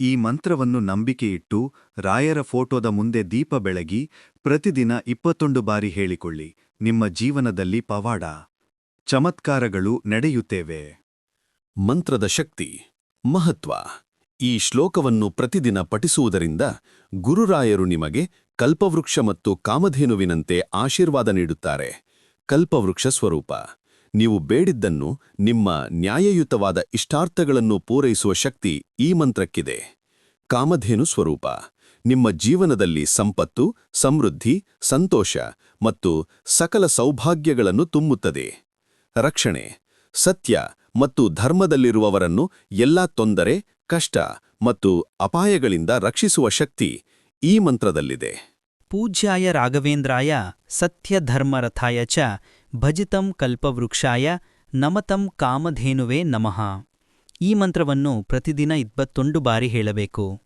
ಈ ಮಂತ್ರವನ್ನು ನಂಬಿಕೆಯಿಟ್ಟು ರಾಯರ ಫೋಟೋದ ಮುಂದೆ ದೀಪ ಬೆಳಗಿ ಪ್ರತಿದಿನ ಇಪ್ಪತ್ತೊಂದು ಬಾರಿ ಹೇಳಿಕೊಳ್ಳಿ. ನಿಮ್ಮ ಜೀವನದಲ್ಲಿ ಪವಾಡ, ಚಮತ್ಕಾರಗಳು ನಡೆಯುತ್ತೇವೆ. ಮಂತ್ರದ ಶಕ್ತಿ, ಮಹತ್ವ. ಈ ಶ್ಲೋಕವನ್ನು ಪ್ರತಿದಿನ ಪಠಿಸುವುದರಿಂದ ಗುರುರಾಯರು ನಿಮಗೆ ಕಲ್ಪವೃಕ್ಷ ಮತ್ತು ಕಾಮಧೇನುವಿನಂತೆ ಆಶೀರ್ವಾದ ನೀಡುತ್ತಾರೆ. ಕಲ್ಪವೃಕ್ಷ ಸ್ವರೂಪ. ನೀವು ಬೇಡಿದ್ದನ್ನು ನಿಮ್ಮ ನ್ಯಾಯಯುತವಾದ ಇಷ್ಟಾರ್ಥಗಳನ್ನು ಪೂರೈಸುವ ಶಕ್ತಿ ಈ ಮಂತ್ರಕ್ಕಿದೆ. ಕಾಮಧೇನು ಸ್ವರೂಪ. ನಿಮ್ಮ ಜೀವನದಲ್ಲಿ ಸಂಪತ್ತು, ಸಮೃದ್ಧಿ, ಸಂತೋಷ ಮತ್ತು ಸಕಲ ಸೌಭಾಗ್ಯಗಳನ್ನು ತುಂಬುತ್ತದೆ. ರಕ್ಷಣೆ. ಸತ್ಯ ಮತ್ತು ಧರ್ಮದಲ್ಲಿರುವವರನ್ನು ಎಲ್ಲಾ ತೊಂದರೆ, ಕಷ್ಟ ಮತ್ತು ಅಪಾಯಗಳಿಂದ ರಕ್ಷಿಸುವ ಶಕ್ತಿ ಈ ಮಂತ್ರದಲ್ಲಿದೆ. ಪೂಜ್ಯಾಯ ರಾಘವೇಂದ್ರಾಯ ಸತ್ಯಧರ್ಮರಥಾಯ ಚ ಭಜಿತಂ ಕಲ್ಪವೃಕ್ಷಾಯ ನಮತಂ ಕಾಮಧೇನುವೇ ನಮಃ. ಈ ಮಂತ್ರವನ್ನು ಪ್ರತಿದಿನ ಇಪ್ಪತ್ತೊಂದು ಬಾರಿ ಹೇಳಬೇಕು.